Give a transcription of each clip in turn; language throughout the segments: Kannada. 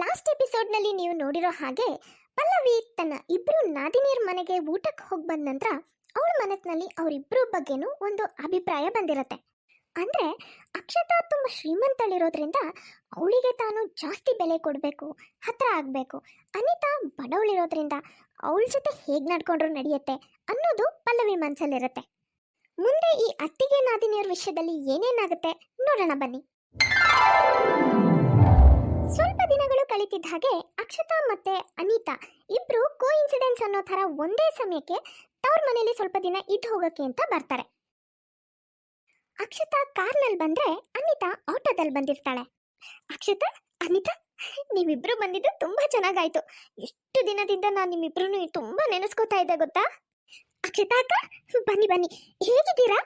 ಲಾಸ್ಟ್ ಎಪಿಸೋಡ್ನಲ್ಲಿ ನೀವು ನೋಡಿರೋ ಹಾಗೆ ಪಲ್ಲವಿ ತನ್ನ ಇಬ್ರು ನಾದಿನಿಯರ್ ಮನೆಗೆ ಊಟಕ್ಕೆ ಹೋಗಿ ಬಂದ ನಂತರ ಅವಳ ಮನಸ್ಸಿನಲ್ಲಿ ಅವರಿಬ್ಬರ ಬಗ್ಗೆನೂ ಒಂದು ಅಭಿಪ್ರಾಯ ಬಂದಿರತ್ತೆ. ಅಂದರೆ ಅಕ್ಷತಾ ತುಂಬ ಶ್ರೀಮಂತಳಿರೋದ್ರಿಂದ ಅವಳಿಗೆ ತಾನು ಜಾಸ್ತಿ ಬೆಲೆ ಕೊಡಬೇಕು, ಹತ್ರ ಆಗಬೇಕು. ಅನಿತಾ ಬಡವಳಿರೋದ್ರಿಂದ ಅವಳ ಜೊತೆ ಹೇಗೆ ನಡ್ಕೊಂಡ್ರು ನಡೆಯುತ್ತೆ ಅನ್ನೋದು ಪಲ್ಲವಿ ಮನಸ್ಸಲ್ಲಿರುತ್ತೆ ಮುಂದೆ ಈ ಅತ್ತಿಗೆ ನಾದಿನಿಯರ ವಿಷಯದಲ್ಲಿ ಏನೇನಾಗುತ್ತೆ ನೋಡೋಣ ಬನ್ನಿ. ಸ್ವಲ್ಪ ದಿನಗಳು ಕಳೀತಿದ್ದ ಹಾಗೆ ಅಕ್ಷತಾ ಮತ್ತೆ ಅನಿತಾ ಇಬ್ರು ಕೋ ಇನ್ಸಿಡೆನ್ಸ್ ಅನ್ನೋ ತರ ಒಂದೇ ಸಮಯಕ್ಕೆ ತವ್ರ ಮನೇಲಿ ಸ್ವಲ್ಪ ದಿನ ಇದ್ದು ಹೋಗಕ್ಕೆ ಅಂತ ಬರ್ತಾರೆ. ಅಕ್ಷತಾ ಕಾರ್ನಲ್ಲಿ ಬಂದ್ರೆ ಅನಿತಾ ಆಟೋದಲ್ಲಿ ಬಂದಿರ್ತಾಳೆ. ಅಕ್ಷತಾ, ಅನಿತಾ, ನೀವಿಬ್ರು ಬಂದಿದ್ದು ತುಂಬಾ ಚೆನ್ನಾಗಾಯ್ತು. ಎಷ್ಟು ದಿನದಿಂದ ನಾನು ನಿಮ್ಮಿಬ್ರು ತುಂಬಾ ನೆನೆಸ್ಕೋತಾ ಇದ್ದೆ ಗೊತ್ತಾ? ಅಕ್ಷತಾ ಅಕ್ಕ, ಬನ್ನಿ ಬನ್ನಿ. ಹೇಗಿದ್ದೀರಾ?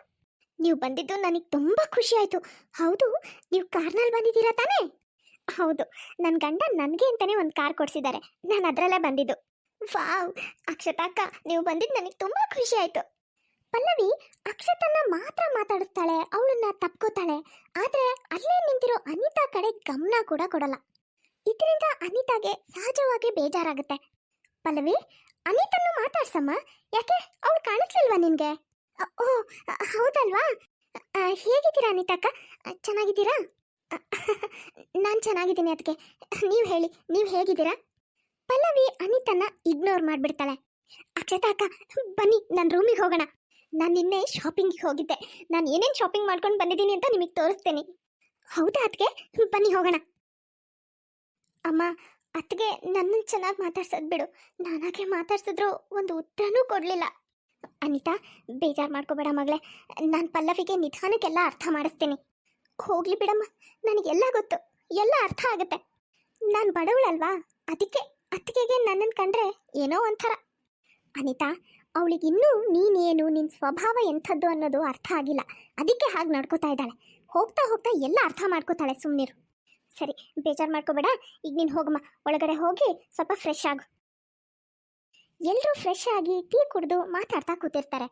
ನೀವು ಬಂದಿದ್ದು ನನಗೆ ತುಂಬಾ ಖುಷಿ ಆಯ್ತು. ಹೌದು, ನೀವು ಕಾರ್ನಲ್ಲಿ ಬಂದಿದ್ದೀರಾ ತಾನೇ? ಹೌದು ನನ್ನ ಗಂಡ ನನಗೆ ಅಂತಾನೆ ಒಂದು ಕಾರ್ ಕೊಡಿಸಿದ್ದಾರೆ ನಾನು ಅದರಲ್ಲೇ ಬಂದಿದ್ದು. ವಾವ್ ಅಕ್ಷತಾ ಅಕ್ಕ ನೀವು ಬಂದಿದ್ದು ನನಗೆ ತುಂಬ ಖುಷಿ ಆಯಿತು. ಪಲ್ಲವಿ ಅಕ್ಷತನ್ನ ಮಾತ್ರ ಮಾತಾಡಿಸ್ತಾಳೆ ಅವಳನ್ನ ತಪ್ಕೋತಾಳೆ. ಆದರೆ ಅಲ್ಲೇ ನಿಂತಿರೋ ಅನಿತಾ ಕಡೆ ಗಮನ ಕೂಡ ಕೊಡಲ್ಲ. ಇದರಿಂದ ಅನಿತಾಗೆ ಸಹಜವಾಗಿ ಬೇಜಾರಾಗುತ್ತೆ. ಪಲ್ಲವಿ ಅನಿತನ್ನು ಮಾತಾಡ್ಸಮ್ಮ. ಯಾಕೆ? ಅವಳು ಕಾಣಿಸ್ಲಿಲ್ವಾ ನಿನಗೆ? ಓ ಹೌದಲ್ವಾ? ಹೇಗಿದ್ದೀರಾ ಅನಿತಾ ಅಕ್ಕ? ಅ, ಚೆನ್ನಾಗಿದ್ದೀರಾ? ನಾನು ಚೆನ್ನಾಗಿದ್ದೀನಿ ಅದಕ್ಕೆ ನೀವು ಹೇಳಿ, ನೀವು ಹೇಗಿದ್ದೀರಾ? ಪಲ್ಲವಿ ಅನಿತನ್ನ ಇಗ್ನೋರ್ ಮಾಡಿಬಿಡ್ತಾಳೆ. ಅಕ್ಷತಾ ಅಕ್ಕ, ಬನ್ನಿ ನನ್ನ ರೂಮಿಗೆ ಹೋಗೋಣ. ನಾನು ನಿನ್ನೆ ಶಾಪಿಂಗಿಗೆ ಹೋಗಿದ್ದೆ. ನಾನು ಏನೇನು ಶಾಪಿಂಗ್ ಮಾಡ್ಕೊಂಡು ಬಂದಿದ್ದೀನಿ ಅಂತ ನಿಮಗೆ ತೋರಿಸ್ತೇನೆ. ಹೌದಾ ಅದಕ್ಕೆ ಬನ್ನಿ, ಹೋಗೋಣ. ಅಮ್ಮ ಅತ್ತಿಗೆ ನನ್ನನ್ನು ಚೆನ್ನಾಗಿ ಮಾತಾಡ್ಸೋದು ಬಿಡು. ನಾನಾಗೆ ಮಾತಾಡ್ಸಿದ್ರು ಒಂದು ಉತ್ತರನೂ ಕೊಡಲಿಲ್ಲ. ಅನಿತಾ, ಬೇಜಾರು ಮಾಡ್ಕೋಬೇಡ ಮಗಳೇ. ನಾನು ಪಲ್ಲವಿಗೆ ನಿಧಾನಕ್ಕೆಲ್ಲ ಅರ್ಥ ಮಾಡಿಸ್ತೀನಿ. ಹೋಗ್ಲಿ ಬಿಡಮ್ಮ, ನನಗೆಲ್ಲ ಗೊತ್ತು, ಎಲ್ಲ ಅರ್ಥ ಆಗುತ್ತೆ. ನಾನು ಬಡವಳಲ್ವಾ, ಅದಕ್ಕೆ, ಅತ್ತಿಗೆಗೆ ನನ್ನನ್ನು ಕಂಡ್ರೆ ಏನೋ ಒಂಥರ. ಅನಿತಾ ಅವಳಿಗಿನ್ನೂ ನೀನೇನು ನಿನ್ನ ಸ್ವಭಾವ ಎಂಥದ್ದು ಅನ್ನೋದು ಅರ್ಥ ಆಗಿಲ್ಲ. ಅದಕ್ಕೆ ಹಾಗೆ ನಡ್ಕೋತಾ ಇದ್ದಾಳೆ. ಹೋಗ್ತಾ ಹೋಗ್ತಾ ಎಲ್ಲ ಅರ್ಥ ಮಾಡ್ಕೋತಾಳೆ ಸುಮ್ಮನಿರು ಸರಿ, ಬೇಜಾರು ಮಾಡ್ಕೋಬೇಡ, ಈಗ ನೀನು ಹೋಗಮ್ಮ, ಒಳಗಡೆ ಹೋಗಿ ಸ್ವಲ್ಪ ಫ್ರೆಶ್ ಆಗು. ಎಲ್ಲರೂ ಫ್ರೆಶ್ ಆಗಿ ಟೀ ಕುಡಿದು ಮಾತಾಡ್ತಾ ಕೂತಿರ್ತಾರೆ.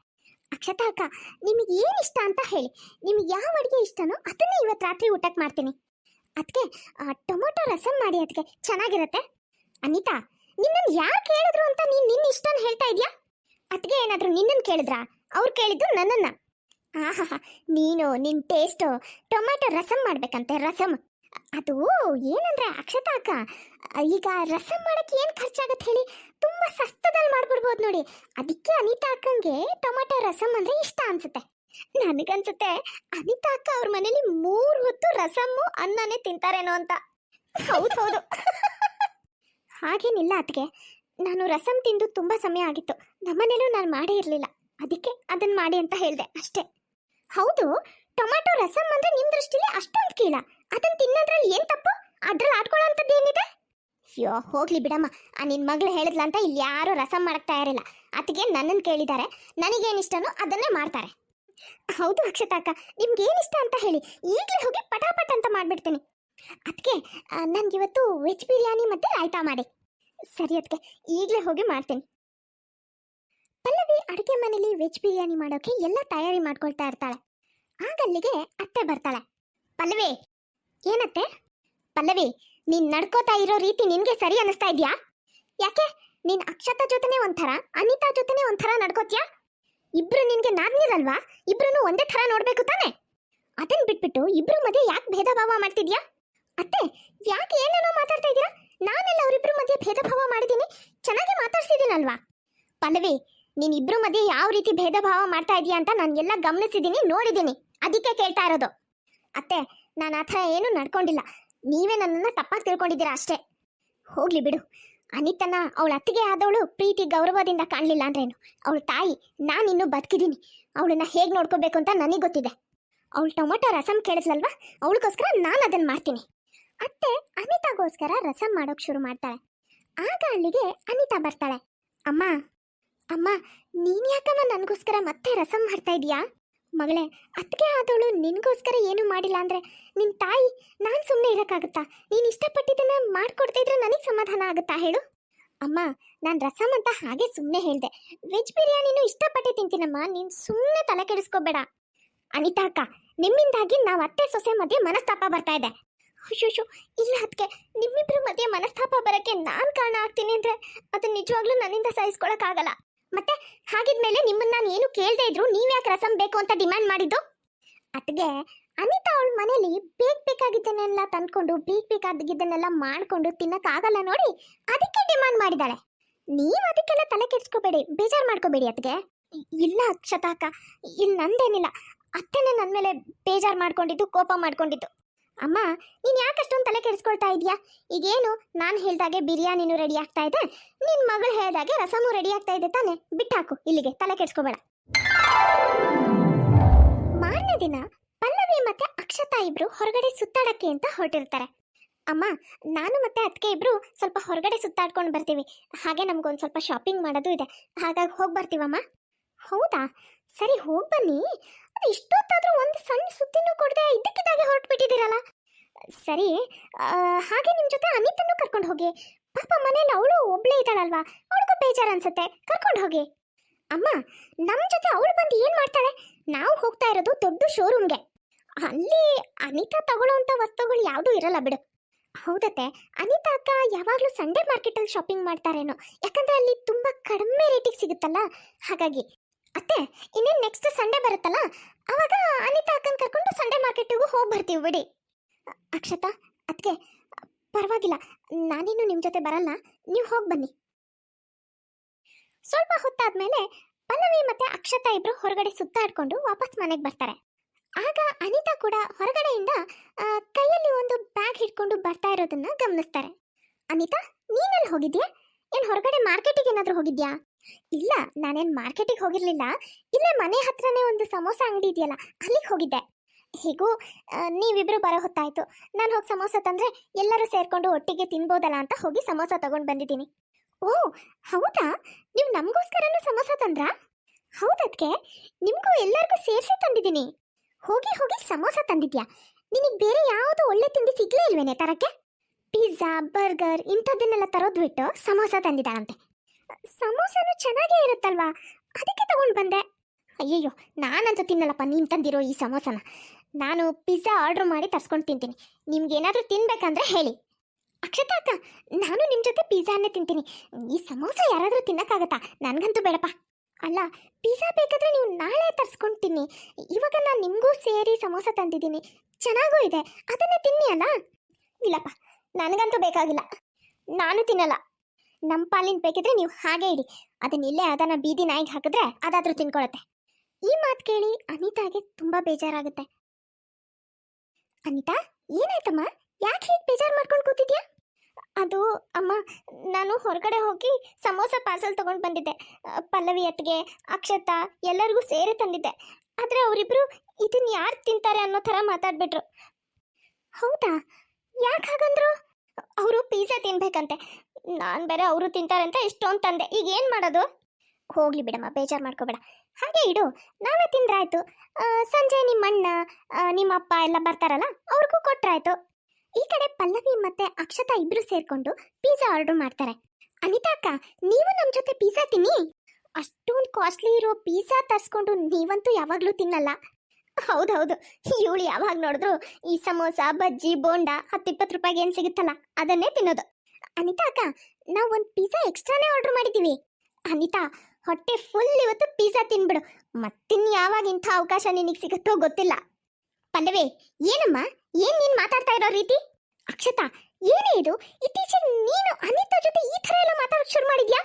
ಅಕ್ಷತಾ ಅಕ್ಕ ನಿಮಗೆ ಏನು ಇಷ್ಟ ಅಂತ ಹೇಳಿ. ನಿಮಗೆ ಯಾವ ಅಡುಗೆ ಇಷ್ಟನೋ ಅದನ್ನೇ ಇವತ್ತು ರಾತ್ರಿ ಊಟಕ್ಕೆ ಮಾಡ್ತೀನಿ. ಅದಕ್ಕೆ ಟೊಮೊಟೊ ರಸಂ ಮಾಡಿ ಅದಕ್ಕೆ ಚೆನ್ನಾಗಿರುತ್ತೆ? ಅನಿತಾ ನಿನ್ನನ್ನು ಯಾರು ಕೇಳಿದ್ರು ಅಂತ ನೀನು ನಿನ್ನ ಇಷ್ಟನ ಹೇಳ್ತಾ ಇದೆಯಾ? ಅದಕ್ಕೆ ಏನಾದರೂ ನಿನ್ನನ್ನು ಕೇಳಿದ್ರಾ? ಅವ್ರು ಕೇಳಿದ್ದು ನನ್ನನ್ನು. ಆಹಾ ನೀನು ನಿನ್ನ ಟೇಸ್ಟು ಟೊಮ್ಯಾಟೊ ರಸಂ ಮಾಡ್ಬೇಕಂತೆ ರಸಂ ಅದು ಏನಂದ್ರೆ ಅಕ್ಷತಾ ಅಕ್ಕ, ಈಗ ರಸಂ ಮಾಡಕ್ಕೆ ಏನು ಖರ್ಚಾಗತ್ತೆ ಹೇಳಿ? ತುಂಬಾ ಸಸ್ತದಲ್ಲಿ ಮಾಡ್ಬಿಡ್ಬೋದು ನೋಡಿ. ಅದಕ್ಕೆ ಅನಿತಾ ಅಕ್ಕಂಗೆ ಟೊಮೆಟೊ ರಸಂ ಅಂದ್ರೆ ಇಷ್ಟ ಅನ್ಸುತ್ತೆ. ನನಗನ್ಸುತ್ತೆ ಅನಿತಾ ಅಕ್ಕ ಅವ್ರ ಮನೇಲಿ ಮೂರು ಹೊತ್ತು ರಸಮ್ಮು ಅನ್ನನೇ ತಿಂತಾರೇನೋ ಅಂತ. ಹೌದು ಹೌದು ಹಾಗೇನಿಲ್ಲ ಅದಕ್ಕೆ ನಾನು ರಸಂ ತಿಂದು ತುಂಬ ಸಮಯ ಆಗಿತ್ತು. ನಮ್ಮನೇಲೂ ನಾನು ಮಾಡೇ ಇರಲಿಲ್ಲ. ಅದಕ್ಕೆ ಅದನ್ನ ಮಾಡಿ ಅಂತ ಹೇಳಿದೆ ಅಷ್ಟೇ. ಹೌದು ಟೊಮ್ಯಾಟೊ ರಸಂ ಅಂದ್ರೆ ನಿಮ್ ದೃಷ್ಟಿಲಿ ಅಷ್ಟೊಂದು ಕೀಳ. ಅದನ್ನ ತಿನ್ನೋದ್ರಲ್ಲಿ ಏನ್ ತಪ್ಪು? ಅದ್ರಲ್ಲಿ ಆಡ್ಕೊಳ್ಳೋಂಥದ್ದು ಏನಿದೆ? ಅಯ್ಯೋ, ಹೋಗ್ಲಿ ಬಿಡಮ್ಮ. ಆ ನಿನ್ ಮಗಳು ಹೇಳಿದ್ಲ ಅಂತ ಇಲ್ಲಿ ಯಾರು ರಸಂ ಮಾಡಕ್ ತಯಾರಿಲ್ಲ. ಅದಕ್ಕೆ ನನ್ನನ್ನು ಕೇಳಿದ್ದಾರೆ ನನಗೇನಿಷ್ಟನೋ ಅದನ್ನೇ ಮಾಡ್ತಾರೆ. ಹೌದು ಅಕ್ಷತಾ ಅಕ್ಕ, ನಿಮ್ಗೆ ಇಷ್ಟ ಅಂತ ಹೇಳಿ. ಈಗಲೇ ಹೋಗಿ ಪಟಾಪಟ್ ಅಂತ ಮಾಡ್ಬಿಡ್ತೀನಿ. ಅದಕ್ಕೆ ನನ್ಗಿವತ್ತು ವೆಜ್ ಬಿರಿಯಾನಿ ಮತ್ತೆ ರಾಯ್ತಾ ಮಾಡಿ. ಸರಿ ಅದಕ್ಕೆ ಈಗಲೇ ಹೋಗಿ ಮಾಡ್ತೀನಿ. ಪಲ್ಲವಿ ಅಡುಗೆ ಮನೇಲಿ ವೆಜ್ ಬಿರಿಯಾನಿ ಮಾಡೋಕೆ ಎಲ್ಲ ತಯಾರಿ ಮಾಡ್ಕೊಳ್ತಾ ಇರ್ತಾಳೆ. ಆಗ ಅಲ್ಲಿಗೆ ಅತ್ತೆ ಬರ್ತಾಳೆ. ಪಲ್ಲವಿ, ಏನತ್ತೆ? ಪಲ್ಲವಿ, ನೀನ್ ನಡ್ಕೋತಾ ಇರೋ ರೀತಿ ನಿನ್ಗೆ ಸರಿ ಅನಿಸ್ತಾ ಇದ್ಯಾ? ಯಾಕೆ? ನೀನ್ ಅಕ್ಷತಾ ಜೊತೆನೆ ಒಂಥರ, ಅನಿತಾ ಜೊತೆನೆ ಒಂಥರ ನಡ್ಕೋತ್ಯಾ? ಇಬ್ರು ನಿನ್ಗೆ ನಾದ್ನಿರಲ್ವಾ? ಇಬ್ರು ಒಂದೇ ಥರ ನೋಡ್ಬೇಕು ತಾನೆ? ಅದನ್ ಬಿಟ್ಬಿಟ್ಟು ಇಬ್ರು ಮಧ್ಯೆ ಯಾಕೆ ಭೇದ ಭಾವ ಮಾಡ್ತಿದ್ಯಾ? ಅತ್ತೆ, ಯಾಕೆ ಏನೇನೋ ಮಾತಾಡ್ತಾ ಇದೀರಾ ನಾನೆಲ್ಲ ಅವರಿಬ್ರು ಮಧ್ಯೆ ಭೇದ ಭಾವ ಮಾಡಿದ್ದೀನಿ. ಚೆನ್ನಾಗಿ ಮಾತಾಡ್ಸಿದ್ದೀನಲ್ವಾ? ಪಲ್ಲವಿ, ನೀನ್ ಇಬ್ರು ಮಧ್ಯೆ ಯಾವ ರೀತಿ ಭೇದ ಭಾವ ಮಾಡ್ತಾ ಇದೀಯಾ ಅಂತ ನಾನು ಎಲ್ಲ ಗಮನಿಸಿದ್ದೀನಿ, ನೋಡಿದ್ದೀನಿ. ಅದಕ್ಕೆ ಕೇಳ್ತಾ ಇರೋದು. ಅತ್ತೆ, ನಾನು ಆ ಥರ ಏನೂ ನಡ್ಕೊಂಡಿಲ್ಲ. ನೀವೇ ನನ್ನನ್ನು ತಪ್ಪಾಗಿ ತಿಳ್ಕೊಂಡಿದ್ದೀರಾ ಅಷ್ಟೇ. ಹೋಗ್ಲಿ ಬಿಡು. ಅನಿತನ ಅವಳ ಅತ್ತಿಗೆ ಆದವಳು ಪ್ರೀತಿ ಗೌರವದಿಂದ ಕಾಣಲಿಲ್ಲ ಅಂದ್ರೇನು? ಅವಳ ತಾಯಿ, ನಾನು ಇನ್ನೂ ಬದುಕಿದ್ದೀನಿ ಅವಳನ್ನ ಹೇಗೆ ನೋಡ್ಕೋಬೇಕು ಅಂತ ನನಗೆ ಗೊತ್ತಿದೆ. ಅವಳು ಟೊಮೊಟೊ ರಸಂ ಕೇಳಿದ್ಲಲ್ವಾ? ಅವಳಿಗೋಸ್ಕರ ನಾನು ಅದನ್ನು ಮಾಡ್ತೀನಿ. ಅತ್ತೆ, ಅನಿತಾಗೋಸ್ಕರ ರಸಂ ಮಾಡೋಕೆ ಶುರು ಮಾಡ್ತಾಳೆ. ಆಗ ಅಲ್ಲಿಗೆ ಅನಿತಾ ಬರ್ತಾಳೆ. ಅಮ್ಮ ಅಮ್ಮ ನೀನು ಯಾಕಮ್ಮ ನನಗೋಸ್ಕರ ಮತ್ತೆ ರಸಂ ಮಾಡ್ತಾ ಇದೀಯಾ? ಮಗಳೇ, ಅತ್ತಿಗೆ ಆದವಳು ನಿನಗೋಸ್ಕರ ಏನು ಮಾಡಿಲ್ಲ ಅಂದರೆ ನಿನ್ನ ತಾಯಿ ನಾನು ಸುಮ್ಮನೆ ಇರೋಕ್ಕಾಗುತ್ತಾ? ನೀನು ಇಷ್ಟಪಟ್ಟಿದ್ದನ್ನ ಮಾಡಿಕೊಡ್ತಿದ್ರೆ ನನಗೆ ಸಮಾಧಾನ ಆಗುತ್ತಾ ಹೇಳು? ಅಮ್ಮ, ನಾನು ರಸಮ್ ಅಂತ ಹಾಗೆ ಸುಮ್ಮನೆ ಹೇಳಿದೆ. ವೆಜ್ ಬಿರಿಯಾನಿನೂ ಇಷ್ಟಪಟ್ಟು ತಿಂತೀನಮ್ಮ, ನೀನು ಸುಮ್ಮನೆ ತಲೆ ಕೆಡಿಸ್ಕೋಬೇಡ. ಅನಿತಾ ಅಕ್ಕ, ನಿಮ್ಮಿಂದಾಗಿ ನಾವು ಅತ್ತೆ ಸೊಸೆ ಮಧ್ಯೆ ಮನಸ್ತಾಪ ಬರ್ತಾ ಇದೆ. ಅಯ್ಯೋ ಇಲ್ಲ ಅದಕ್ಕೆ ನಿಮ್ಮಿಬ್ಬರ ಮಧ್ಯೆ ಮನಸ್ತಾಪ ಬರೋಕ್ಕೆ ನಾನು ಕಾರಣ ಆಗ್ತೀನಿ ಅಂದರೆ ಅದು ನಿಜವಾಗ್ಲೂ ನನ್ನಿಂದ ಸಹಿಸ್ಕೊಳಕ್ಕಾಗಲ್ಲ. ಮತ್ತೆ ಹಾಗಿದ್ಮೇಲೆ ನಿಮ್ಮನ್ನ ನಾನು ಏನು ಕೇಳದೆ ಇದ್ರು ನೀವ್ಯಾಕೆ ರಸಂ ಬೇಕು ಅಂತ ಡಿಮ್ಯಾಂಡ್ ಮಾಡಿದ್ದು? ಅತ್ಗೆ ಅನಿತಾ ಅವಳ ಮನೇಲಿ ಬೇಕ್ ಬೇಕಾಗಿದ್ದನ್ನೆಲ್ಲ ತಂದ್ಕೊಂಡು, ಬೇಕ್ ಬೇಕಾಗಿದ್ದನ್ನೆಲ್ಲ ಮಾಡ್ಕೊಂಡು ತಿನ್ನಕ್ಕಾಗಲ್ಲ ನೋಡಿ, ಅದಕ್ಕೆ ಡಿಮಾಂಡ್ ಮಾಡಿದಾಳೆ ನೀವು ಅದಕ್ಕೆಲ್ಲ ತಲೆ ಕೆಡ್ಸ್ಕೋಬೇಡಿ, ಬೇಜಾರು ಮಾಡ್ಕೋಬೇಡಿ ಅತ್ಗೆ ಇಲ್ಲ ಅಕ್ಷತಾ ಅಕ್ಕ ಇಲ್ಲಿ ನಂದೇನಿಲ್ಲ. ಅತ್ತೆನೇ ನನ್ನ ಮೇಲೆ ಬೇಜಾರು ಮಾಡ್ಕೊಂಡಿದ್ದು, ಕೋಪ ಮಾಡ್ಕೊಂಡಿದ್ದು. ಅಮ್ಮ, ನೀನು ಯಾಕೆ ಅಷ್ಟೊಂದು ತಲೆ ಕೆಡಿಸ್ಕೊಳ್ತಾ ಇದೆಯಾ? ಈಗೇನು ನಾನು ಹೇಳ್ದಾಗೆ ಬಿರಿಯಾನಿನೂ ರೆಡಿ ಆಗ್ತಾ ಇದೆ. ನಿನ್ನ ಮಗಳು ಹೇಳ್ದಾಗೆ ರಸಮೂ ರೆಡಿ ಆಗ್ತಾ ಇದೆ ತಾನೆ? ಬಿಟ್ಟಾಕು, ಇಲ್ಲಿಗೆ, ತಲೆ ಕೆಡಿಸ್ಕೋಬೇಡ. ಮಾರನೆ ದಿನ ಪಲ್ಲವಿ ಮತ್ತೆ ಅಕ್ಷತಾ ಇಬ್ರು ಹೊರಗಡೆ ಸುತ್ತಾಡಕ್ಕೆ ಅಂತ ಹೊರಟಿರ್ತಾರೆ. ಅಮ್ಮ, ನಾನು ಮತ್ತೆ ಅದಕ್ಕೆ ಇಬ್ರು ಸ್ವಲ್ಪ ಹೊರಗಡೆ ಸುತ್ತಾಡ್ಕೊಂಡು ಬರ್ತೀವಿ. ಹಾಗೆ ನಮ್ಗೊಂದು ಸ್ವಲ್ಪ ಶಾಪಿಂಗ್ ಮಾಡೋದು ಇದೆ. ಹಾಗಾಗಿ ಹೋಗಿ ಬರ್ತೀವಮ್ಮ? ಹೌದಾ? ಸರಿ, ಹೋಗಿ ಬನ್ನಿ. ಅದು ಇಷ್ಟೊತ್ತಾದರೂ ಒಂದು ಸಣ್ಣ ಸುದ್ದಿನೂ ಕೊಡದೆ ಇದ್ದಕ್ಕಿದ್ದಾಗೆ ಹೊರಟು ಬಿಟ್ಟಿದ್ದೀರಲ್ಲ ಸರಿ ಹಾಗೆ ನಿಮ್ಮ ಜೊತೆ ಅನಿತನ್ನು ಕರ್ಕೊಂಡು ಹೋಗಿ. ಪಾಪ ಮನೇಲಿ ಅವಳು ಒಬ್ಳೇ ಇದ್ದಾಳಲ್ವಾ? ಅವಳಿಗೂ ಬೇಜಾರು ಅನ್ಸುತ್ತೆ. ಕರ್ಕೊಂಡು ಹೋಗಿ. ಅಮ್ಮ ನಮ್ಮ ಜೊತೆ ಅವಳು ಬಂದು ಏನು ಮಾಡ್ತಾಳೆ? ನಾವು ಹೋಗ್ತಾ ಇರೋದು ದೊಡ್ಡ ಶೋರೂಮ್ಗೆ. ಅಲ್ಲಿ ಅನಿತಾ ತಗೊಳ್ಳೋಂಥ ವಸ್ತುಗಳು ಯಾವುದೂ ಇರಲ್ಲ ಬಿಡು. ಹೌದತ್ತೆ, ಅನಿತಾ ಅಕ್ಕ ಯಾವಾಗಲೂ ಸಂಡೇ ಮಾರ್ಕೆಟಲ್ಲಿ ಶಾಪಿಂಗ್ ಮಾಡ್ತಾರೇನೋ. ಯಾಕಂದ್ರೆ ಅಲ್ಲಿ ತುಂಬ ಕಡಿಮೆ ರೇಟಿಗೆ ಸಿಗುತ್ತಲ್ಲ? ಹಾಗಾಗಿ. ಅತ್ತೆ, ಇನ್ನೇನು ನೆಕ್ಸ್ಟ್ ಸಂಡೇ ಬರುತ್ತಲ್ಲ? ಅವಾಗ ಅನಿತಾ ಅಕ್ಕನ ಕರ್ಕೊಂಡು ಸಂಡೇ ಮಾರ್ಕೆಟಿಗೂ ಹೋಗಿ ಬರ್ತೀವಿ ಬಿಡಿ. ಅಕ್ಷತಾ ಅದಕ್ಕೆ ಪರವಾಗಿಲ್ಲ. ನಾನೇನು ನಿಮ್ಮ ಜೊತೆ ಬರಲ್ಲ. ನೀವು ಹೋಗಿ ಬನ್ನಿ. ಸ್ವಲ್ಪ ಹೊತ್ತಾದ್ಮೇಲೆ ಪಲ್ಲವಿ ಮತ್ತೆ ಅಕ್ಷತಾ ಇಬ್ರು ಹೊರಗಡೆ ಸುತ್ತಾಡ್ಕೊಂಡು ವಾಪಸ್ ಮನೆಗೆ ಬರ್ತಾರೆ. ಆಗ ಅನಿತಾ ಕೂಡ ಹೊರಗಡೆಯಿಂದ ಕೈಯಲ್ಲಿ ಒಂದು ಬ್ಯಾಗ್ ಹಿಡ್ಕೊಂಡು ಬರ್ತಾ ಇರೋದನ್ನ ಗಮನಿಸ್ತಾರೆ. ಅನಿತಾ, ನೀನೆಲ್ಲಿ ಹೋಗಿದ್ಯಾ? ಏನ್ ಹೊರಗಡೆ ಮಾರ್ಕೆಟಿಗೆ ಏನಾದರೂ ಹೋಗಿದ್ಯಾ? ಇಲ್ಲ, ನಾನೇನ್ ಮಾರ್ಕೆಟಿಗೆ ಹೋಗಿರ್ಲಿಲ್ಲ. ಇಲ್ಲೇ ಮನೆ ಹತ್ರನೇ ಒಂದು ಸಮೋಸ ಅಂಗಡಿ ಇದೆಯಲ್ಲ, ಅಲ್ಲಿಗೆ ಹೋಗಿದ್ದೆ. ಹೀಗೂ ನೀವಿಬ್ರು ಬರೋ ಹೊತ್ತಾಯ್ತು. ನಾನು ಹೋಗಿ ಸಮೋಸ ತಂದ್ರೆ ಎಲ್ಲರೂ ಸೇರ್ಕೊಂಡು ಒಟ್ಟಿಗೆ ತಿನ್ಬೋದಲ್ಲ ಅಂತ ಹೋಗಿ ಸಮೋಸ ತಗೊಂಡು ಬಂದಿದ್ದೀನಿ. ಓ, ಹೌದಾ? ನೀವು ನಮಗೋಸ್ಕರನೂ ಸಮೋಸ ತಂದ್ರಾ? ಹೌದದ್ಕೆ? ನಿಮಗೂ ಎಲ್ಲರಿಗೂ ಸೇರಿಸಿ ತಂದಿದ್ದೀನಿ. ಹೋಗಿ ಹೋಗಿ ಸಮೋಸ ತಂದಿದ್ಯಾ? ನಿನಗೆ ಬೇರೆ ಯಾವುದು ಒಳ್ಳೆ ತಿಂಡಿ ಸಿಗ್ಲೇ ಇಲ್ವೇನೆ ತರಕ್ಕೆ? ಪಿಜ್ಜಾ, ಬರ್ಗರ್ ಇಂಥದ್ದನ್ನೆಲ್ಲ ತರೋದು ಬಿಟ್ಟು ಸಮೋಸ ತಂದಿದ್ದಾಳಂತೆ. ಸಮೋಸನು ಚೆನ್ನಾಗೇ ಇರುತ್ತಲ್ವಾ? ಅದಕ್ಕೆ ತಗೊಂಡು ಬಂದೆ. ಅಯ್ಯಯ್ಯೋ, ನಾನಂತೂ ತಿನ್ನಲ್ಲಪ್ಪ, ನೀನು ತಂದಿರೋ ಈ ಸಮೋಸನ. ನಾನು ಪಿಜ್ಜಾ ಆರ್ಡರ್ ಮಾಡಿ ತರ್ಸ್ಕೊಂಡು ತಿಂತೀನಿ. ನಿಮ್ಗೇನಾದರೂ ತಿನ್ಬೇಕಂದ್ರೆ ಹೇಳಿ. ಅಕ್ಷತಾ ಅಕ್ಕ, ನಾನು ನಿಮ್ಮ ಜೊತೆ ಪಿಜ್ಜಾನೇ ತಿಂತೀನಿ. ಈ ಸಮೋಸ ಯಾರಾದರೂ ತಿನ್ನೋಕ್ಕಾಗತ್ತಾ? ನನಗಂತೂ ಬೇಡಪ್ಪ. ಅಲ್ಲ, ಪಿಜ್ಜಾ ಬೇಕಾದರೆ ನೀವು ನಾಳೆ ತರ್ಸ್ಕೊಂಡು ತಿನ್ನಿ. ಇವಾಗ ನಾನು ನಿಮಗೂ ಸೇರಿ ಸಮೋಸ ತಂದಿದ್ದೀನಿ. ಚೆನ್ನಾಗೂ ಇದೆ. ಅದನ್ನೇ ತಿನ್ನಿ ಅಲ್ಲ? ಇಲ್ಲಪ್ಪ ನನಗಂತೂ ಬೇಕಾಗಿಲ್ಲ. ನಾನು ತಿನ್ನಲ್ಲ. ನಮ್ಮ ಪಾಲಿನ ಬೇಕಿದ್ರೆ ನೀವು ಹಾಗೆ ಇಡಿ ಅದನ್ನ ಇಲ್ಲೇ ಅದನ್ನ ಬೀದಿ ನಾಯಿಗೆ ಹಾಕಿದ್ರೆ ಅದಾದ್ರೂ ತಿನ್ಕೊಳತ್ತೆ. ಈ ಮಾತು ಕೇಳಿ ಅನಿತಾಗೆ ತುಂಬಾ ಬೇಜಾರಾಗುತ್ತೆ. ಅನಿತಾ, ಏನಾಯ್ತಮ್ಮ? ಯಾಕೆ ಹೀಗೆ ಬೇಜಾರು ಮಾಡ್ಕೊಂಡು ಕೂತಿದ್ಯಾ? ಅದು, ಅಮ್ಮ, ನಾನು ಹೊರಗಡೆ ಹೋಗಿ ಸಮೋಸ ಪಾರ್ಸಲ್ ತಗೊಂಡು ಬಂದಿದ್ದೆ. ಪಲ್ಲವಿ ಅತ್ತಿಗೆ, ಅಕ್ಷತಾ, ಎಲ್ಲರಿಗೂ ಸೇರಿ ತಂದಿದ್ದೆ. ಆದರೆ ಅವರಿಬ್ರು ಇದನ್ನ ಯಾರು ತಿಂತಾರೆ ಅನ್ನೋ ಥರ ಮಾತಾಡ್ಬಿಟ್ರು. ಹೌದಾ? ಯಾಕೆ ಹಾಗಂದ್ರು? ಅವರು ಪಿಜ್ಜಾ ತಿನ್ಬೇಕಂತೆ. ನಾನು ಬೇರೆ ಅವರು ತಿಂತಾರಂತೆ, ಇಷ್ಟೊಂದು ತಂದೆ. ಈಗ ಏನು ಮಾಡೋದು? ಹೋಗ್ಲಿ ಬಿಡಮ್ಮ, ಬೇಜಾರು ಮಾಡ್ಕೋಬೇಡ. ಹಾಗೆ ಇಡು, ನಾವೇ ತಿಂದ್ರಾಯ್ತು. ಸಂಜೆ ನಿಮ್ಮ ಅಣ್ಣ ನಿಮ್ಮ ಅಪ್ಪ ಎಲ್ಲ ಬರ್ತಾರಲ್ಲ, ಅವ್ರಿಗೂ ಕೊಟ್ರಾಯ್ತು. ಈ ಕಡೆ ಪಲ್ಲವಿ ಮತ್ತೆ ಅಕ್ಷತಾ ಇಬ್ರು ಸೇರ್ಕೊಂಡು ಪಿಜ್ಜಾ ಆರ್ಡರ್ ಮಾಡ್ತಾರೆ. ಅನಿತಾ ಅಕ್ಕ, ನೀವು ನಮ್ಮ ಜೊತೆ ಪಿಜ್ಜಾ ತಿನ್ನಿ? ಅಷ್ಟೊಂದು ಕಾಸ್ಟ್ಲಿ ಇರೋ ಪಿಜ್ಜಾ ತರಿಸ್ಕೊಂಡು ನೀವಂತೂ ಯಾವಾಗಲೂ ತಿನ್ನಲ್ಲ. ಹೌದೌದು. ಇವಳು ಯಾವಾಗ ನೋಡಿದ್ರು ಈ ಸಮೋಸ, ಬಜ್ಜಿ, ಬೋಂಡ ಹತ್ತಿಪ್ಪತ್ತು ರೂಪಾಯಿಗೆ ಏನು ಸಿಗುತ್ತಲ್ಲ, ಅದನ್ನೇ ತಿನ್ನೋದು. ಅನಿತಾ ಅಕ್ಕ, ನಾವು ಒಂದು ಪಿಜ್ಜಾ ಎಕ್ಸ್ಟ್ರಾನೇ ಆರ್ಡರ್ ಮಾಡಿದ್ದೀವಿ ಅನಿತಾ, ಹೊಟ್ಟೆ ಫುಲ್ ಇವತ್ತು ಪಿಜ್ಜಾ ತಿನ್ಬಿಡು. ಮತ್ತಿನ್ ಯಾವಾಗ ಇಂಥ ಅವಕಾಶ ನಿನಗೆ ಸಿಗುತ್ತೋ ಗೊತ್ತಿಲ್ಲ. ಪಲ್ಲವಿ, ಏನಮ್ಮ? ಏನ್ ನೀನ್ ಮಾತಾಡ್ತಾ ಇರೋ ರೀತಿ? ಅಕ್ಷತಾ, ಏನೇ ಇದು? ಇತ್ತೀಚೆಗೆ ನೀನು ಅನಿತಾ ಜೊತೆ ಈ ಥರ ಎಲ್ಲ ಮಾತಾಡೋಕೆ ಶುರು ಮಾಡಿದ್ಯಾ?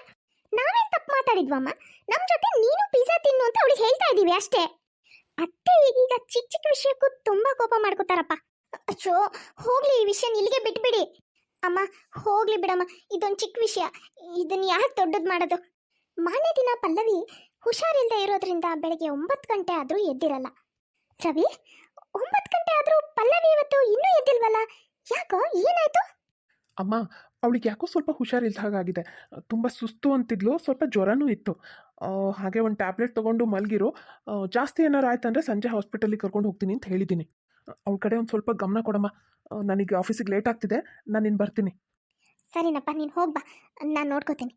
ನಾವೇನ್ ತಪ್ಪು ಮಾತಾಡಿದ್ವಮ್ಮ? ನಮ್ ಜೊತೆ ನೀನು ಪಿಜ್ಜಾ ತಿನ್ನು ಅಂತ ಅವಳಿಗೆ ಹೇಳ್ತಾ ಇದೀವಿ ಅಷ್ಟೇ. ಅತ್ತೆ ಈಗೀಗ ಚಿಕ್ಕ ಚಿಕ್ಕ ವಿಷಯಕ್ಕೂ ತುಂಬಾ ಕೋಪ ಮಾಡ್ಕೋತಾರಪ್ಪ. ಅಚ್ಚೋ, ಹೋಗ್ಲಿ ಈ ವಿಷಯ ಇಲ್ಲಿಗೆ ಬಿಟ್ಬಿಡಿ. ಅಮ್ಮ, ಹೋಗ್ಲಿ ಬಿಡಮ್ಮ, ಇದೊಂದು ಚಿಕ್ಕ ವಿಷಯ. ಇದನ್ನ ಯಾಕೆ ದೊಡ್ಡದು ಮಾಡೋದು? ಮಾನ್ಯ ದಿನ ಪಲ್ಲವಿ ಹುಷಾರಿಲ್ಲದೆ ಇರೋದ್ರಿಂದ ಬೆಳಗ್ಗೆ ಒಂಬತ್ತು ಗಂಟೆ ಆದರೂ ಎದ್ದಿರಲ್ಲ. ರವಿ, ಒಂಬತ್ತು ಗಂಟೆ ಆದರೂ ಪಲ್ಲವಿ ಇವತ್ತು ಇನ್ನೂ ಎದ್ದಿಲ್ವಲ್ಲ? ಯಾಕೋ, ಏನಾಯ್ತು? ಅಮ್ಮ ಅವಳಿಗೆ ಯಾಕೋ ಸ್ವಲ್ಪ ಹುಷಾರಿಲ್ದ ಹಾಗಾಗಿದೆ. ತುಂಬ ಸುಸ್ತು ಅಂತಿದ್ಲು, ಸ್ವಲ್ಪ ಜ್ವರನೂ ಇತ್ತು. ಹಾಗೆ ಒಂದು ಟ್ಯಾಬ್ಲೆಟ್ ತೊಗೊಂಡು ಮಲಗಿರೋ. ಜಾಸ್ತಿ ಏನಾರು ಆಯ್ತಂದರೆ ಸಂಜೆ ಹಾಸ್ಪಿಟಲಿಗೆ ಕರ್ಕೊಂಡು ಹೋಗ್ತೀನಿ ಅಂತ ಹೇಳಿದ್ದೀನಿ ಅವಳ ಕಡೆ ಒಂದು ಸ್ವಲ್ಪ ಗಮನ ಕೊಡಮ್ಮ. ನನಗೆ ಆಫೀಸಿಗೆ ಲೇಟ್ ಆಗ್ತಿದೆ, ನಾನು ಇನ್ನು ಬರ್ತೀನಿ. ಸರಿನಪ್ಪ, ನೀನು ಹೋಗ್ಬಾ ನಾನು ನೋಡ್ಕೋತೀನಿ.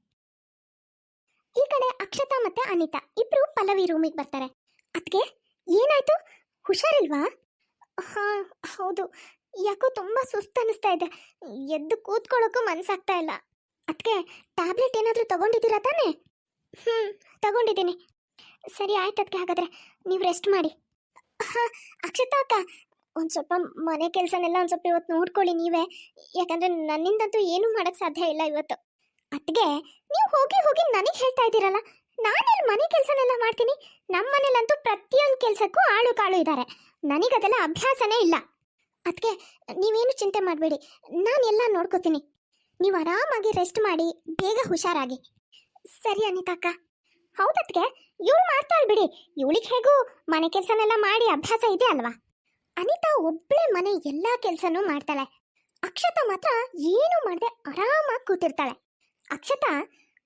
ಈ ಕಡೆ ಅಕ್ಷತಾ ಮತ್ತೆ ಅನಿತಾ ಇಬ್ರು ಪಲ್ಲವಿ ರೂಮಿಗೆ ಬರ್ತಾರೆ. ಅದಕ್ಕೆ ಏನಾಯ್ತು? ಹುಷಾರಿಲ್ವಾ? ಹಾಂ, ಹೌದು. ಯಾಕೋ ತುಂಬ ಸುಸ್ತು ಅನಿಸ್ತಾ ಇದೆ. ಎದ್ದು ಕೂತ್ಕೊಳ್ಳೋಕ್ಕೂ ಮನಸ್ಸಾಗ್ತಾ ಇಲ್ಲ. ಅದಕ್ಕೆ ಟ್ಯಾಬ್ಲೆಟ್ ಏನಾದರೂ ತಗೊಂಡಿದ್ದೀರಾ ತಾನೇ? ಹ್ಞೂ ತಗೊಂಡಿದ್ದೀನಿ. ಸರಿ ಆಯ್ತು ಅದಕ್ಕೆ ಹಾಗಾದರೆ, ನೀವು ರೆಸ್ಟ್ ಮಾಡಿ. ಹಾಂ, ಅಕ್ಷತಾ ಅಕ್ಕ, ಒಂದು ಸ್ವಲ್ಪ ಮನೆ ಕೆಲಸನೆಲ್ಲ ಒಂದು ಸ್ವಲ್ಪ ಇವತ್ತು ನೋಡ್ಕೊಳ್ಳಿ ನೀವೇ. ಯಾಕಂದರೆ ನನ್ನಿಂದಂತೂ ಏನೂ ಮಾಡೋಕ್ಕೆ ಸಾಧ್ಯ ಇಲ್ಲ ಇವತ್ತು. ಅದಕ್ಕೆ ನೀವು ಹೋಗಿ ಹೋಗಿ ನನಗೆ ಹೇಳ್ತಾ ಇದ್ದೀರಲ್ಲ ನಾನೆಲ್ಲಿ ಮನೆ ಕೆಲಸನೆಲ್ಲ ಮಾಡ್ತೀನಿ? ನಮ್ಮ ಮನೇಲಂತೂ ಪ್ರತಿಯೊಂದು ಕೆಲಸಕ್ಕೂ ಆಳು ಕಾಳು ಇದ್ದಾರೆ ನನಗದೆಲ್ಲ ಅಭ್ಯಾಸನೇ ಇಲ್ಲ. ಅದಕ್ಕೆ ನೀವೇನು ಚಿಂತೆ ಮಾಡಬೇಡಿ. ನಾನು ಎಲ್ಲ ನೋಡ್ಕೋತೀನಿ. ನೀವು ಆರಾಮಾಗಿ ರೆಸ್ಟ್ ಮಾಡಿ, ಬೇಗ ಹುಷಾರಾಗಿ. ಸರಿ ಅನಿತಾ ಅಕ್ಕ. ಹೌದತ್ಗೆ ಇವಳು ಮಾಡ್ತಾಳೆ ಬಿಡಿ. ಇವಳಿಗೆ ಹೇಗೂ ಮನೆ ಕೆಲಸನೆಲ್ಲ ಮಾಡಿ ಅಭ್ಯಾಸ ಇದೆ ಅಲ್ವಾ? ಅನಿತಾ ಒಬ್ಬಳೇ ಮನೆ ಎಲ್ಲ ಕೆಲಸನೂ ಮಾಡ್ತಾಳೆ. ಅಕ್ಷತಾ ಮಾತ್ರ ಏನೂ ಮಾಡದೆ ಆರಾಮಾಗಿ ಕೂತಿರ್ತಾಳೆ. ಅಕ್ಷತಾ,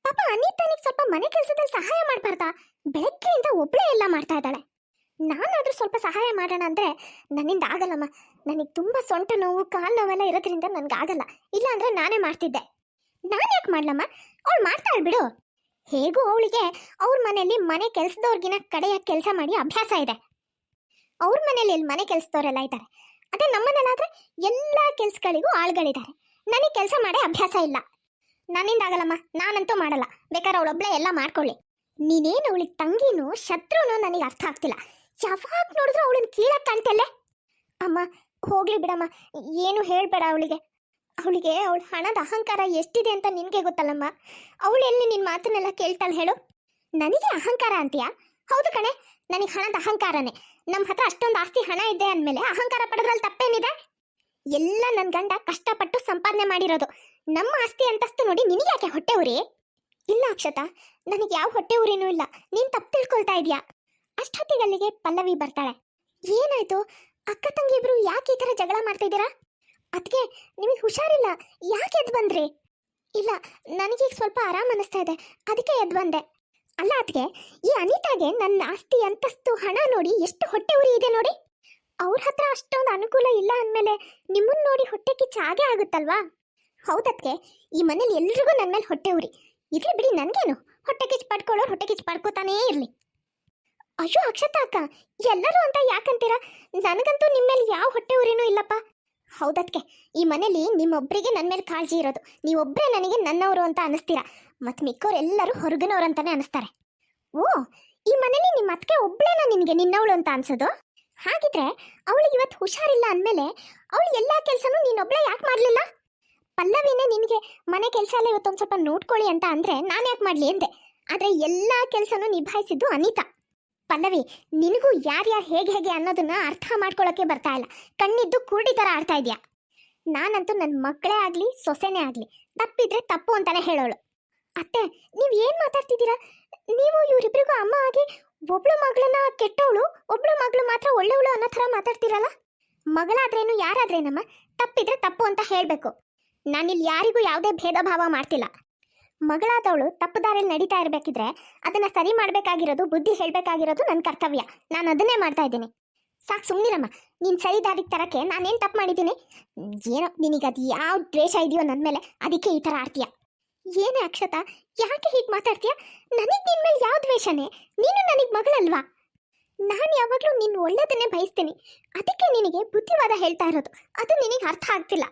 ಪಾಪ ಅನಿತಾನಿಗೆ ಸ್ವಲ್ಪ ಮನೆ ಕೆಲಸದಲ್ಲಿ ಸಹಾಯ ಮಾಡಬಾರ್ದಾ? ಬೆಳಗ್ಗೆಯಿಂದ ಒಬ್ಬಳೇ ಎಲ್ಲ ಮಾಡ್ತಾ ಇದ್ದಾಳೆ. ನಾನಾದ್ರೂ ಸ್ವಲ್ಪ ಸಹಾಯ ಮಾಡೋಣ ಅಂದ್ರೆ ನನ್ನಿಂದ ಆಗಲ್ಲಮ್ಮ. ನನಗೆ ತುಂಬಾ ಸೊಂಟ ನೋವು, ಕಾಲು ನೋವೆಲ್ಲ ಇರೋದ್ರಿಂದ ನನ್ಗೆ ಆಗಲ್ಲ ಇಲ್ಲ ಅಂದ್ರೆ ನಾನೇ ಮಾಡ್ತಿದ್ದೆ. ನಾನು ಯಾಕೆ ಮಾಡ್ಲಮ್ಮ? ಅವಳು ಮಾಡ್ತಾಳೆ ಬಿಡು. ಹೇಗೂ ಅವಳಿಗೆ ಅವ್ರ ಮನೆಯಲ್ಲಿ ಮನೆ ಕೆಲಸದವ್ರಿಗಿನ ಕಡೆಯ ಕೆಲಸ ಮಾಡಿ ಅಭ್ಯಾಸ ಇದೆ. ಅವ್ರ ಮನೇಲಿ ಇಲ್ಲಿ ಮನೆ ಕೆಲಸದವರೆಲ್ಲ ಇದ್ದಾರೆ. ಅದೇ ನಮ್ಮನೇಲಾದರೆ ಎಲ್ಲ ಕೆಲ್ಸಗಳಿಗೂ ಆಳುಗಳಿದ್ದಾರೆ. ನನಗೆ ಕೆಲಸ ಮಾಡೇ ಅಭ್ಯಾಸ ಇಲ್ಲ. ನನ್ನಿಂದ ಆಗಲ್ಲಮ್ಮ. ನಾನಂತೂ ಮಾಡಲ್ಲ. ಬೇಕಾದ್ರೆ ಅವಳೊಬ್ಳೆ ಎಲ್ಲ ಮಾಡ್ಕೊಳ್ಳಿ. ನೀನೇನು ಅವಳಿಗೆ ತಂಗಿನೂ ಶತ್ರುನೂ ನನಗೆ ಅರ್ಥ ಆಗ್ತಿಲ್ಲ. ಯಾವಾಗ ನೋಡಿದ್ರು ಅವಳನ್ನ ಕೀಳಕ್ ಕಾಣ್ತಲ್ಲೇ. ಅಮ್ಮ, ಹೋಗ್ಲಿ ಬಿಡಮ್ಮ. ಏನು ಹೇಳ್ಬೇಡ ಅವಳಿಗೆ. ಅವಳಿಗೆ ಅವಳ ಹಣದ ಅಹಂಕಾರ ಎಷ್ಟಿದೆ ಅಂತ ನಿನಗೆ ಗೊತ್ತಲ್ಲಮ್ಮ? ಅವಳು ಎಲ್ಲಿ ನಿನ್ನ ಮಾತನ್ನೆಲ್ಲ ಕೇಳ್ತಾಳೆ ಹೇಳು? ನನಗೆ ಅಹಂಕಾರ ಅಂತೀಯಾ? ಹೌದು ಕಣೆ, ನನಗೆ ಹಣದ ಅಹಂಕಾರನೇ. ನಮ್ಮ ಹತ್ರ ಅಷ್ಟೊಂದು ಆಸ್ತಿ ಹಣ ಇದೆ ಅಂದಮೇಲೆ ಅಹಂಕಾರ ಪಡೆದ್ರಲ್ಲಿ ತಪ್ಪೇನಿದೆ? ಎಲ್ಲ ನನ್ನ ಗಂಡ ಕಷ್ಟಪಟ್ಟು ಸಂಪಾದನೆ ಮಾಡಿರೋದು. ನಮ್ಮ ಆಸ್ತಿ ಅಂತಸ್ತು ನೋಡಿ ನಿನಗೆ ಯಾಕೆ ಹೊಟ್ಟೆ ಉರಿ? ಇಲ್ಲ ಅಕ್ಷತಾ, ನನಗೆ ಯಾವ ಹೊಟ್ಟೆ ಉರಿನೂ ಇಲ್ಲ. ನೀನು ತಪ್ಪು ತಿಳ್ಕೊಳ್ತಾ ಇದೀಯಾ? ಅಷ್ಟೊತ್ತಿಗೆ ಅಲ್ಲಿಗೆ ಪಲ್ಲವಿ ಬರ್ತಾಳೆ. ಏನಾಯ್ತು? ಅಕ್ಕ ತಂಗಿ ಇಬ್ರು ಯಾಕೆ ಈ ಥರ ಜಗಳ ಮಾಡ್ತಿದ್ದೀರಾ? ಅದಕ್ಕೆ ನಿಮಗೆ ಹುಷಾರಿಲ್ಲ. ಯಾಕೆ ಎದ್ದು ಬಂದ್ರಿ? ಇಲ್ಲ, ನನಗೀಗ ಸ್ವಲ್ಪ ಆರಾಮ್ ಅನಿಸ್ತಾ ಇದೆ. ಅದಕ್ಕೆ ಎದ್ದು ಬಂದೆ. ಅಲ್ಲ ಅದಕ್ಕೆ ಈ ಅನಿತಾಗೆ ನನ್ನ ಆಸ್ತಿ, ಅಂತಸ್ತು, ಹಣ ನೋಡಿ ಎಷ್ಟು ಹೊಟ್ಟೆ ಉರಿ ಇದೆ ನೋಡಿ. ಅವ್ರ ಹತ್ರ ಅಷ್ಟೊಂದು ಅನುಕೂಲ ಇಲ್ಲ ಅಂದಮೇಲೆ ನಿಮ್ಮನ್ನ ನೋಡಿ ಹೊಟ್ಟೆ ಕಿಚ್ಚ ಹಾಗೆ ಆಗುತ್ತಲ್ವಾ? ಹೌದದ್ಕೆ, ಈ ಮನೇಲಿ ಎಲ್ರಿಗೂ ನನ್ನ ಮೇಲೆ ಹೊಟ್ಟೆ ಉರಿ. ಇರಲಿ ಬಿಡಿ, ನನಗೇನು? ಹೊಟ್ಟೆ ಕಿಚ್ಚು ಪಡ್ಕೊಳ್ಳೋ ಹೊಟ್ಟೆ ಕಿಚ್ಚು ಪಡ್ಕೋತಾನೇ ಇರಲಿ. ಅಯ್ಯೋ ಅಕ್ಷತಾ ಅಕ್ಕ, ಎಲ್ಲರೂ ಅಂತ ಯಾಕಂತೀರಾ? ನನಗಂತೂ ನಿಮ್ಮ ಮೇಲೆ ಯಾವ ಹೊಟ್ಟೆ ಉರಿನೂ ಇಲ್ಲಪ್ಪ. ಹೌದಕ್ಕೆ ಈ ಮನೇಲಿ ನಿಮ್ಮೊಬ್ಬರಿಗೆ ನನ್ನ ಮೇಲೆ ಕಾಳಜಿ ಇರೋದು. ನೀವೊಬ್ಬರೇ ನನಗೆ ನನ್ನವರು ಅಂತ ಅನಿಸ್ತೀರಾ ಮತ್ತು ಮಿಕ್ಕವರೆಲ್ಲರೂ ಹೊರಗಿನವ್ರು ಅಂತಲೇ ಅನಿಸ್ತಾರೆ ಓ, ಈ ಮನೇಲಿ ನಿಮ್ಮ ಅತ್ತಿಗೆ ಒಬ್ಳೇನ ನಿನಗೆ ನಿನ್ನವಳು ಅಂತ ಅನ್ಸೋದು? ಹಾಗಿದ್ರೆ ಅವಳಿಗೆ ಇವತ್ತು ಹುಷಾರಿಲ್ಲ ಅಂದಮೇಲೆ ಅವಳು ಎಲ್ಲ ಕೆಲಸನೂ ನೀನೊಬ್ಳೆ ಯಾಕೆ ಮಾಡಲಿಲ್ಲ? ಪಲ್ಲವಿನೇ ನಿನಗೆ ಮನೆ ಕೆಲಸ ಎಲ್ಲ ಇವತ್ತೊಂದು ಸ್ವಲ್ಪ ನೋಡ್ಕೊಳ್ಳಿ ಅಂತ ಅಂದರೆ ನಾನು ಯಾಕೆ ಮಾಡಲಿ ಅಂದೆ. ಆದರೆ ಎಲ್ಲ ಕೆಲಸನೂ ನಿಭಾಯಿಸಿದ್ದು ಅನಿತಾ. ಪಲ್ಲವಿ, ನಿನಗೂ ಯಾರ್ಯಾರು ಹೇಗೆ ಹೇಗೆ ಅನ್ನೋದನ್ನ ಅರ್ಥ ಮಾಡ್ಕೊಳ್ಳೋಕೆ ಬರ್ತಾ ಇಲ್ಲ. ಕಣ್ಣಿದ್ದು ಕುರುಡಿ ಥರ ಆಡ್ತಾ ಇದೆಯಾ? ನಾನಂತೂ ನನ್ನ ಮಕ್ಕಳೇ ಆಗಲಿ, ಸೊಸೆನೇ ಆಗಲಿ, ತಪ್ಪಿದ್ರೆ ತಪ್ಪು ಅಂತಾನೆ ಹೇಳೋಳು. ಅತ್ತೆ, ನೀವು ಏನು ಮಾತಾಡ್ತಿದ್ದೀರಾ? ನೀವು ಇವರಿಬ್ಬರಿಗೂ ಅಮ್ಮ ಆಗಿ ಒಬ್ಳು ಮಗಳನ್ನ ಕೆಟ್ಟವಳು, ಒಬ್ಳು ಮಗಳು ಮಾತ್ರ ಒಳ್ಳೆವಳು ಅನ್ನೋ ಥರ ಮಾತಾಡ್ತೀರಲ್ಲ? ಮಗಳಾದ್ರೇನು, ಯಾರಾದ್ರೇನಮ್ಮ? ತಪ್ಪಿದ್ರೆ ತಪ್ಪು ಅಂತ ಹೇಳಬೇಕು. ನಾನಿಲ್ಲಿ ಯಾರಿಗೂ ಯಾವುದೇ ಭೇದ ಭಾವ ಮಾಡ್ತಿಲ್ಲ. ಮಗಳಾದವಳು ತಪ್ಪು ದಾರಿಯಲ್ಲಿ ನಡೀತಾ ಇರಬೇಕಿದ್ರೆ ಅದನ್ನ ಸರಿ ಮಾಡಬೇಕಾಗಿರೋದು, ಬುದ್ಧಿ ಹೇಳಬೇಕಾಗಿರೋದು ನನ್ನ ಕರ್ತವ್ಯ. ನಾನು ಅದನ್ನೇ ಮಾಡ್ತಾ ಇದ್ದೀನಿ. ಸಾಕು ಸುಮ್ಮನಿರಮ್ಮ ನೀನು ಸರಿ ದಾರಿಗೆ ತರಕ್ಕೆ ನಾನೇನು ತಪ್ಪು ಮಾಡಿದ್ದೀನಿ? ಏನೋ, ನಿನಗೆ ಅದು ಯಾವ ದ್ವೇಷ ಇದೆಯೋ ನನ್ನ ಮೇಲೆ, ಅದಕ್ಕೆ ಈ ಥರ ಆಡ್ತೀಯ? ಏನೇ ಅಕ್ಷತಾ, ಯಾಕೆ ಹೀಗೆ ಮಾತಾಡ್ತೀಯ? ನನಗೆ ನಿನ್ನ ಮೇಲೆ ಯಾವ ದ್ವೇಷನೇ? ನೀನು ನನಗೆ ಮಗಳಲ್ವಾ? ನಾನು ಯಾವಾಗಲೂ ನಿನ್ನ ಒಳ್ಳೆಯದನ್ನೇ ಬಯಸ್ತೀನಿ. ಅದಕ್ಕೆ ನಿನಗೆ ಬುದ್ಧಿವಾದ ಹೇಳ್ತಾ ಇರೋದು. ಅದು ನಿನಗೆ ಅರ್ಥ ಆಗ್ತಿಲ್ಲ.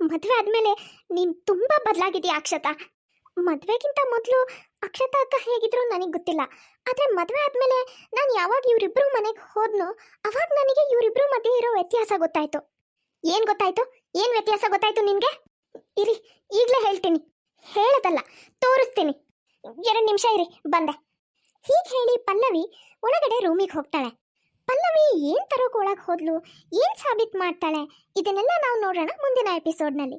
ಮದುವೆ ಆದಮೇಲೆ ನೀನು ತುಂಬ ಬದಲಾಗಿದೆಯಾ ಅಕ್ಷತಾ? ಮದುವೆಗಿಂತ ಮೊದಲು ಅಕ್ಷತಾ ಅಕ್ಕ ಹೇಗಿದ್ರು ನನಗೆ ಗೊತ್ತಿಲ್ಲ. ಆದರೆ ಮದುವೆ ಆದಮೇಲೆ ನಾನು ಯಾವಾಗ ಇವರಿಬ್ಬರು ಮನೆಗೆ ಹೋದ್ನೋ ಅವಾಗ ನನಗೆ ಇವರಿಬ್ಬರು ಮಧ್ಯೆ ಇರೋ ವ್ಯತ್ಯಾಸ ಗೊತ್ತಾಯ್ತು. ಏನು ಗೊತ್ತಾಯ್ತು? ಏನು ವ್ಯತ್ಯಾಸ ಗೊತ್ತಾಯ್ತು ನಿನಗೆ? ಇರಿ, ಈಗಲೇ ಹೇಳ್ತೀನಿ. ಹೇಳೋದಲ್ಲ, ತೋರಿಸ್ತೀನಿ. ಎರಡು ನಿಮಿಷ ಇರಿ, ಬಂದೆ. ಹೀಗೆ ಹೇಳಿ ಪಲ್ಲವಿ ಒಳಗಡೆ ರೂಮಿಗೆ ಹೋಗ್ತಾಳೆ. ಪಲ್ಲವಿ ಏನು ತರೋಕೆ ಒಳಗೆ ಹೋದ್ಲು, ಏನು ಸಾಬೀತು ಮಾಡ್ತಾಳೆ, ಇದನ್ನೆಲ್ಲ ನಾವು ನೋಡೋಣ ಮುಂದಿನ ಎಪಿಸೋಡ್ನಲ್ಲಿ